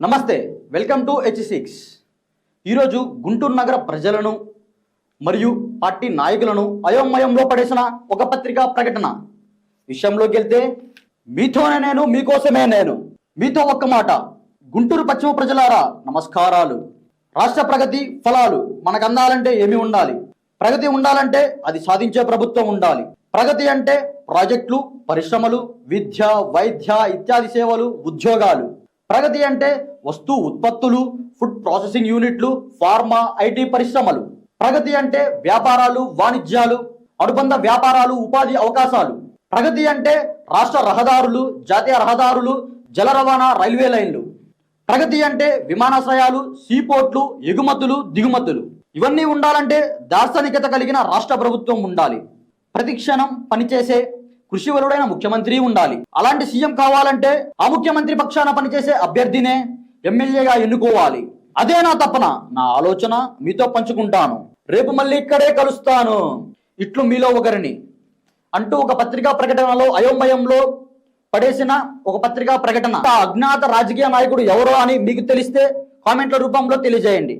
నమస్తే welcome to H six ఈరోజు గుంటూరు నగర ప్రజలను మరియు పార్టీ నాయకులను అయోమయంలో పడేసిన ఒక పత్రికా ప్రకటన. విషయంలోకి వెళ్తే మీతోనే నేను మీకోసమే నేను. మీతో ఒక్క మాట. గుంటూరు పశ్చిమ ప్రజలారా నమస్కారాలు. రాష్ట్ర ప్రగతి ఫలాలు మనకు అందాలంటే ఏమి ఉండాలి? ప్రగతి ఉండాలంటే అది సాధించే ప్రభుత్వం ఉండాలి. ప్రగతి అంటే ప్రాజెక్టులు పరిశ్రమలు విద్య వైద్య ఇత్యాది సేవలు ఉద్యోగాలు. ప్రగతి అంటే వస్తు ఉత్పత్తులు ఫుడ్ ప్రాసెసింగ్ యూనిట్లు ఫార్మా ఐటీ పరిశ్రమలు ప్రగతి అంటే వ్యాపారాలు వాణిజ్యాలు అనుబంధ వ్యాపారాలు ఉపాధి అవకాశాలు. ప్రగతి అంటే రాష్ట్ర రహదారులు జాతీయ రహదారులు జల రవాణా రైల్వే లైన్లు. ప్రగతి అంటే విమానాశ్రయాలు సీపోర్ట్లు ఎగుమతులు దిగుమతులు. ఇవన్నీ ఉండాలంటే దార్శనికత కలిగిన రాష్ట్ర ప్రభుత్వం ఉండాలి. ప్రతిక్షణం పనిచేసే పనిచేసే కృషివలుడైన ముఖ్యమంత్రి ఉండాలి. అలాంటి సీఎం కావాలంటే ఆ ముఖ్యమంత్రి పక్షాన పనిచేసే అభ్యర్థినే ఎమ్మెల్యేగా ఎన్నుకోవాలి. అదే నా తపన. నా ఆలోచన మీతో పంచుకుంటాను. రేపు మళ్ళీ ఇక్కడే కలుస్తాను. ఇట్లు మీలో ఒకరిని. అంటూ ఒక పత్రికా ప్రకటనలో అయోమయంలో పడేసిన ఒక పత్రికా ప్రకటన. ఆ అజ్ఞాత రాజకీయ నాయకుడు ఎవరో అని మీకు తెలిస్తే కామెంట్ల రూపంలో తెలియజేయండి.